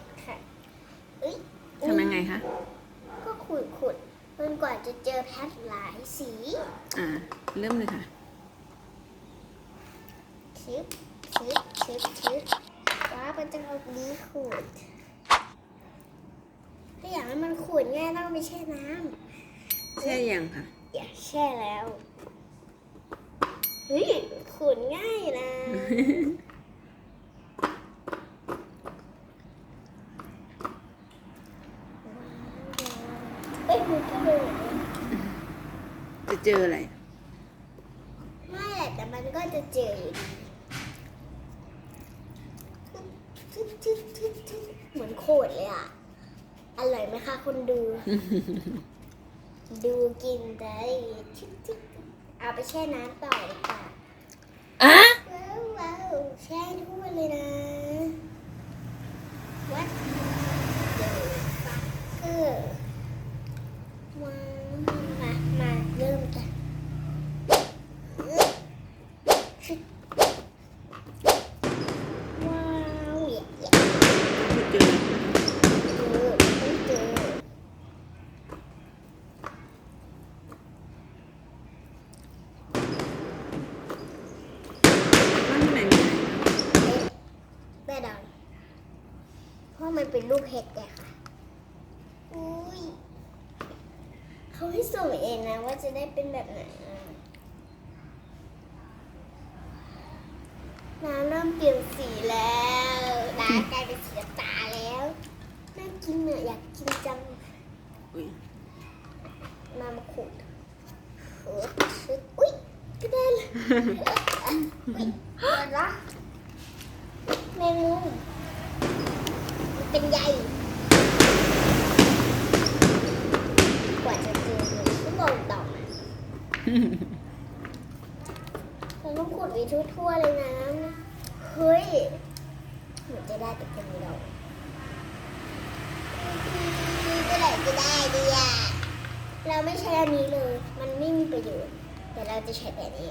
ชรค่ะเอ้ยทำยังไงคะ ก็ขุดขุดจนกว่าจะเจอแพทหลายสี อ่า เริ่มเลยค่ะชึบชึบชึบชึบว้ามันจะเอานี้ขูดถ้าอยากให้มันขูดง่ายต้องไปแช่น้ำแช่ยังค่ะ อยากแช่แล้ว เฮ้ยขูดง่ายนะ เอ้ยมันก็เลย จะ เจออะไร ไม่แหละแต่มันก็จะเจออยู่ดีทึบทึบทึบทึบเหมือนโคตรเลยอะ อร่อยไหมคะคนดู ดูกินได้ทึบทึบเอาไปแช่น้ำต่อดีกว่าอะว้าวว้าวแช่ทั่วเลยนะวัดเดอฟักเกอร์ว้าวมา มาเริ่มกันว้าวเหยียดเหยียด เจอ เจอไม่เจอ ว่าข้างในมีอะไร แม่ดอน เพราะมันเป็นรูปเห็ดไงค่ะ อุ้ยเขาให้ส่งเองนะว่าจะได้เป็นแบบไหนอะน้ำเริ่มเปลี่ยนสีแล้วน้ำกลายเป็นสีน้ำตาลแล้วน่ากินเนอะอยากกินจังอุ้ยมามาขูดเออชึดอุ้ยกระเด็นอุ้ยเกิดละแมงมุมมัน เป็นใยกว่าจะเจอหนึ่งชั่วโมงต่อมาเราต้องขุดไปทั่วๆเลยนะ เฮ้ยเหมือนจะได้แต่เป็นเราเมื่อไหร่จะได้ดีอะเราไม่ใช้อันนี้เลย มันไม่มีประโยชน์ แต่เราจะใช้แบบนี้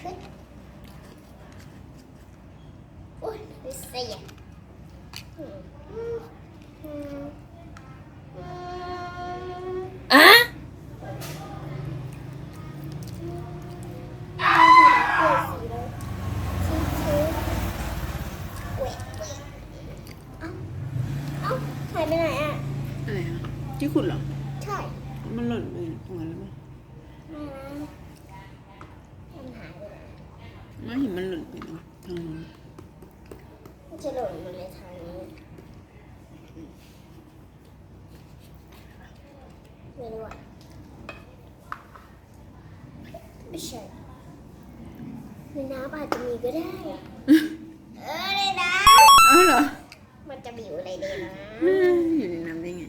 ขึ้นโอ้ยไม่เสีย อื ไม่รู้อะไม่ใช่ในน้ำอาจจะมีก็ได้อะเออในน้อ้าเหรอำมันจะมีอยู่อะไรในน้อืมอยู่ในน้ำได้ไง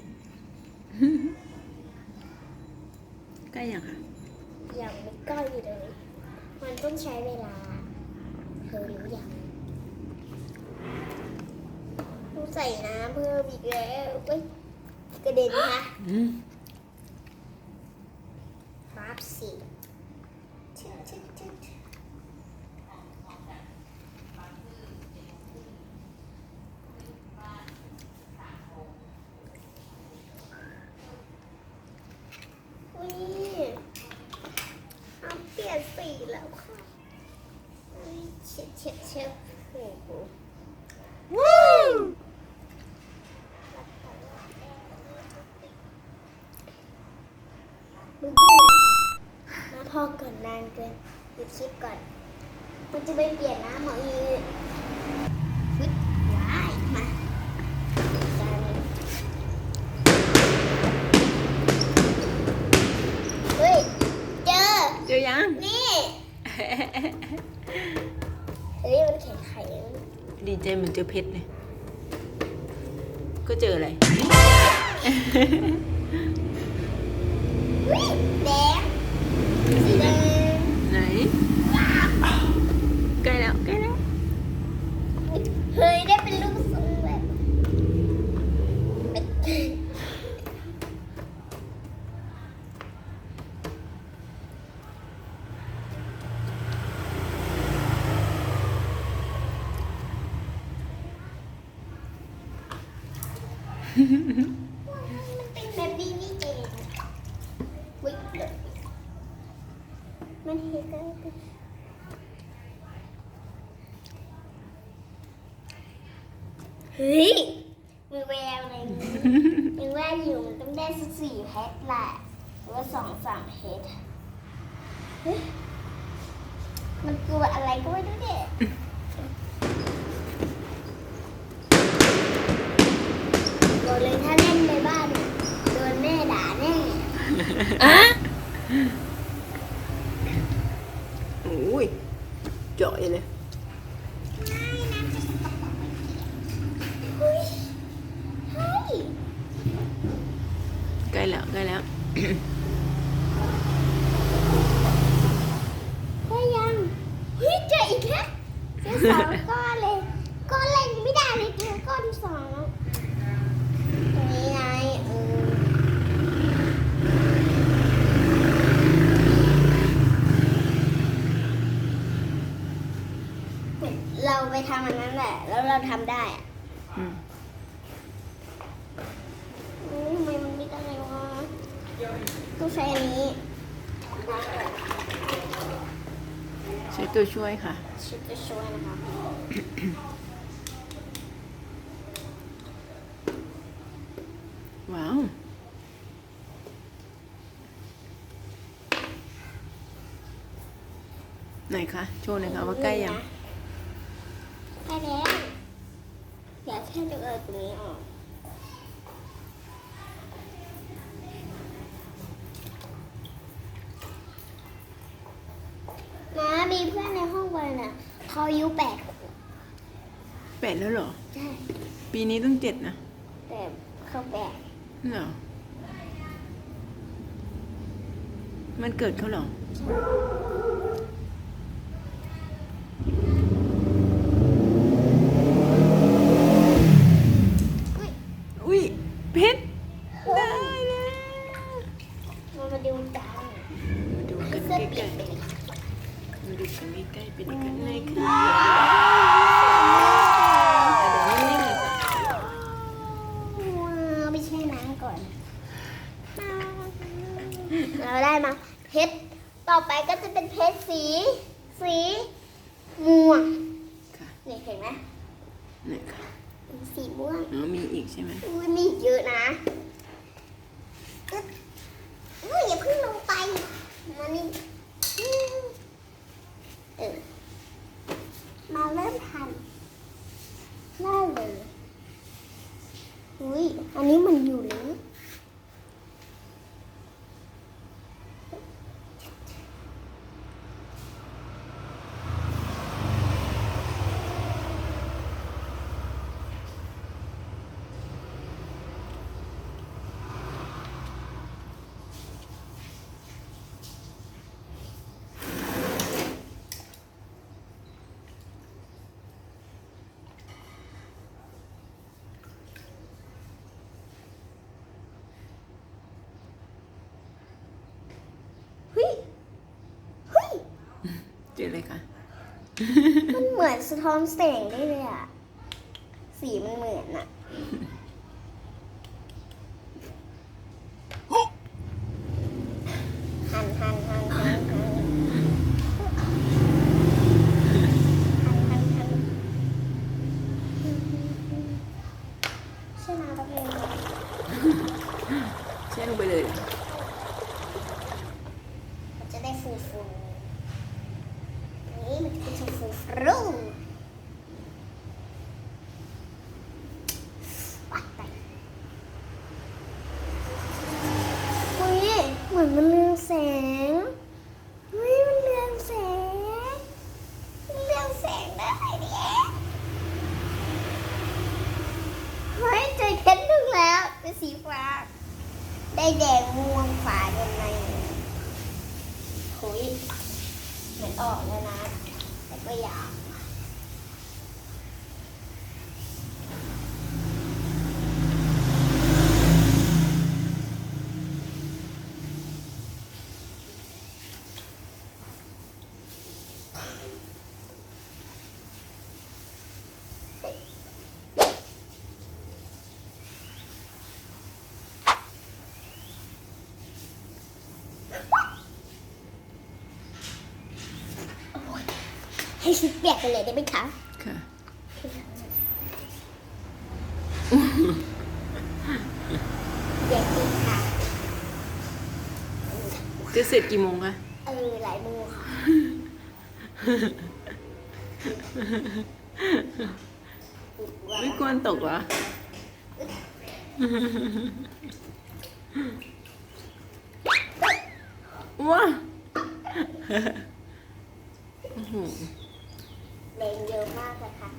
ใกล้ยังคะยังไม่ใกล้เลย มันต้องใช้เวลา เธอรู้ยังต้องใส่น้ำเพิ่มอีกแล้วเอ้ยกระเด็นนะคะอืม ครับสิชึดชึดชึดอุ้ยเอาเปลี่ยนสีแล้วค่ะอุ้ยเช็ดเช็ดเช็ดโอ้โหว้าวมึงเปลี่ยนอะไรคะมา พอก่อนนานเกินหยุดคลิปก่อน มันจะไปเปลี่ยนน้ำหมออีฟึดว้ายมากันเฮ้ย เจอ เจอยัง นี่ เฮ้ย มันแข็งไข่แล้วดีใจเหมือนเจอเพชรเลย ก็เจออะไร อุ๊ยแดงสีแดง ไหน ใกล้แล้ว ใกล้แล้ว เฮ้ย ได้เป็นลูกทรงแบบ มันเป็นแบบนี้นี่เองวิกเดมันเห็นกัน เฮ้ยมีแววอะไรอย่างงี้ยังว่อยู่มันต้องได้สักสี่เพชรแหละหรือว่าสองสามเฮ้ยมันกลัวอะไรก็ไม่รู้เด็บอกเลยถ้าเล่นในบ้านโดนแม่ด่าแน่อุ้ยเจาะเลย เฮ้ยเฮ้ย ใกล้แล้วใกล้แล้ว ได้ยังเฮ้ยเจออีกแล้วเจอสองก้อนเลย ก้อนแรกยังไม่ได้เลยเจอก้อนที่สองแล้วตรงนี้ไงเออเราไปทำอันนั้นแหละ แล้วเราทำได้อะ อืม อืมทำไมมันไม่ได้วะต้องใช้อันนี้ ใช้ตัวช่วยค่ะชุดจะช่วยนะคะว้าว ไหนคะ โชว์หน่อยค่ะว่าใกล้ยังใกล้แล้วเดี๋ยวแค่จะเอาตรงนี้ออกนะมีเพื่อนในห้องวันน่ะ เขาอายุแปดขวบแปดแล้วเหรอ ใช่ปีนี้ต้องเจ็ดนะแต่เขาแปดเหรอ มันเกิดเขาเหรออุ้ย อุ้ย เพชร ได้แล้ว เรามาดูจาน มาดูกัน เสื้อ ใก เปีย ล้ กเป็น ๆมาดูกันใกล้ๆเป็นกันเลยค่ะเดี๋ยวนิ่งๆเลยค่ะ ว้าวไม่ใช่น้ำก่อน เราได้มาเพชรต่อไปก็จะเป็นเพชรสี สีม่วงค่ะนี่เห็นไหมนี่ค่ะสีม่วงอ๋อมีอีกใช่ไหมอุ้ยมีอีกเยอะนะอึ๊บอุ้ยอย่าเพิ่งลงไปมานี่อืมเออมาเริ่มทันได้เลยอุ้ยอันนี้มันอยู่เลย เฮ้ย เฮ้ย เจอเลยค่ะ มันเหมือนสะท้อนแสงได้เลยอะสีมันเหมือนอะ Oh. ชุดเปียกไปเลยได้ไหมคะ ค่ะ เปียกจริงค่ะ จะเสร็จกี่โมงคะ เออหลายมือค่ะ ไม่กลัวตกเหรอ ว้าโอ้โห แรงเยอะมากเลยค่ะ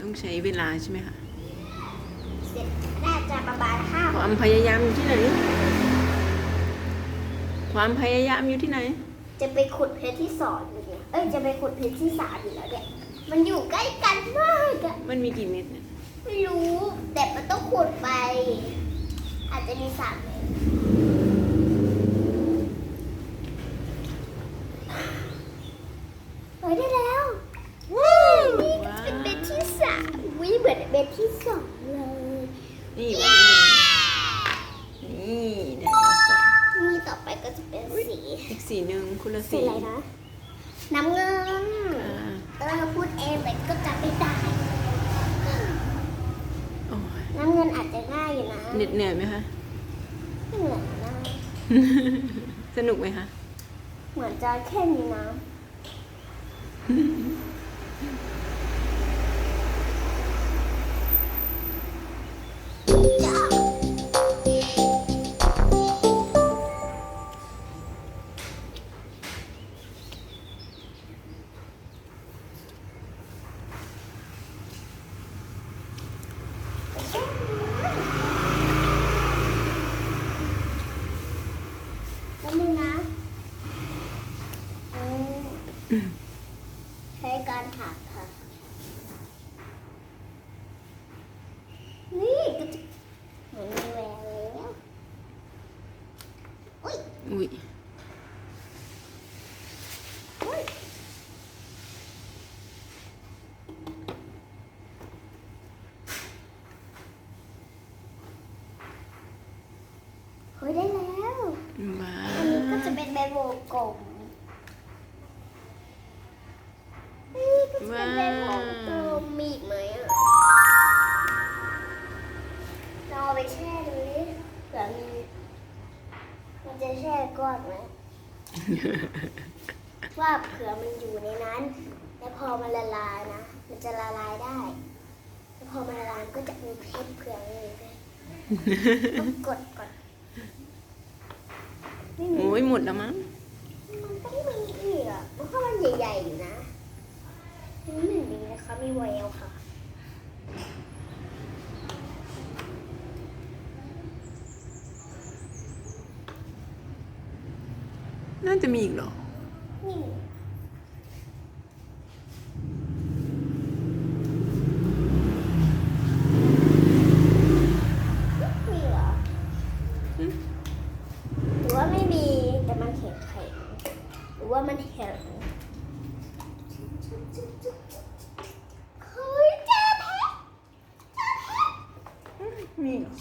ต้องใช้เวลาใช่ไหมคะเสร็จน่าจะประมาณห้าความพยายามอยู่ที่ไหน ความพยายามอยู่ที่ไหน จะไปขุดเพชรที่สองอยู่เนี่ยเอ้ยจะไปขุดเพชรที่สามอยู่แล้วเนี่ยมันอยู่ใกล้กันมากอะมันมีกี่เม็ดเนี่ยไม่รู้แต่มันต้องขุดไป อาจจะมีสามเมตรเฮ้ยได้แล้วว้าวนี่ก็เป็นเบดที่สามวิเหมือนเบดที่สองเลย นี่วันนี้นี่ได้แล้วสองนี่ต่อไปก็จะเป็นสีอีกสีหนึ่งคุณละสีสีอะไรนะ น้ำเงินอ่าเออพูดเองแต่ก็จำไม่ได้ โอ้ยน้ำเงินอาจจะง่ายอยู่นะเหน็ดเหนื่อยไหมคะ ไม่เหมือนนะสนุกไหมคะ เหมือนจะแค่มีน้ำ ใช้การถัก ว่าเผื่อมันอยู่ในนั้น แล้วพอมันละลายนะ มันจะละลายได้ แล้วพอมันละลายก็จะมีเพชรเผื่อมีเพชรต้องกดก่อนไม่มีโอ้ยหมดแล้วมั้ง มันต้องมีอีกอะเพราะว่ามันใหญ่ๆอยู่นะมันไม่มีนะคะ มีแววค่ะ น่า จะมีอีกเหรอนี่มีเหรออืมหรือว่าไม่มีแต่มันแข็งแข็งหรือว่ามันแข็งเฮ้ยเจอเพชรมีเหรอ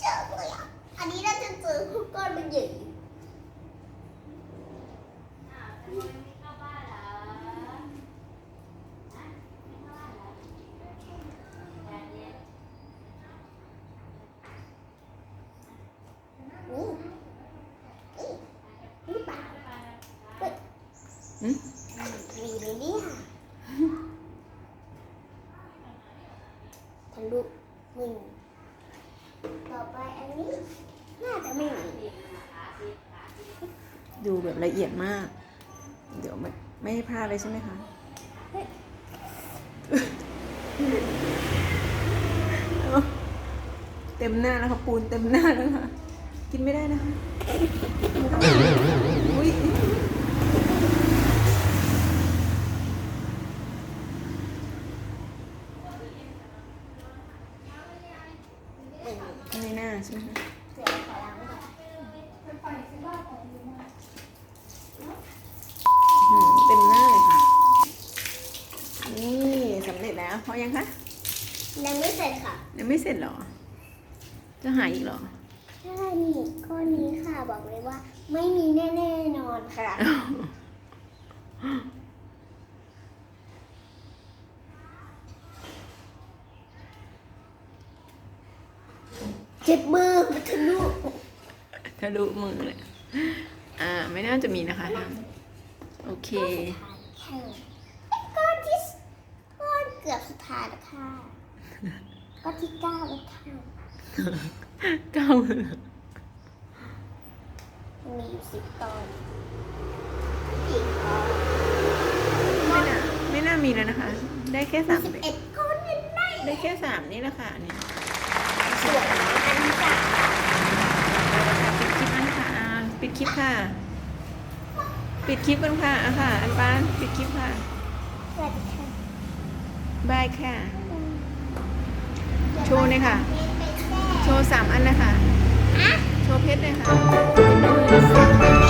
เจอเลยอะ อันนี้น่าจะเจอ พวกก้อนมันใหญ่นี่นี่นี่เปล่าเฮ้ยอืมมีไหมเนี่ยทะลุหนึ่งต่อไปอันนี้ น่าจะไม่มี ดู แบบละเอียดมาก เดี๋ยวไม่ไม่ให้พลาดเลยใช่ไหมคะเต็มหน้าแล้วค่ะปูนเต็มหน้าแล้วค่ะ กินไม่ได้นะคะอุ้ยไม่น่าใช่ไหมคะ เสือขอล้างก่อน อืมเต็มหน้าเลยค่ะ นี่สำเร็จแล้วพอยังคะ ยังไม่เสร็จค่ะ ยังไม่เสร็จเหรอ จะหายอีกเหรอ ใช่นี่ข้อนี้ค่ะบอกเลยว่า ไม่มีแน่ๆนอนค่ะ เจ็บมือมันทะลุทะลุมือเลยอ่า ไม่น่าจะมีนะคะทำโอเคแค่ก้อนที่ก้อนเกือบสุดท้ายแล้วค่ะก้อนที่เก้าแล้วค่ะเก้าเลยมีอยู่สิบตอนอีกก้อนไม่น่าไม่น่ามีแล้วนะคะ ได้แค่สามสิบเด็กเอ็ดก้อนเป็นได้ได้แค่สามนี่แหละค่ะเนี่ยสวย นะอันนี้จ้ะปิดคลิปนะคะอ่าปิดคลิปค่ะ ปิดคลิปกันค่ะอะค่ะ อันปานปิดคลิปค่ะบายค่ะ โชว์เน่ยค่ะ โชว์สามอันนะคะ โชว์เพชรเลยค่ะ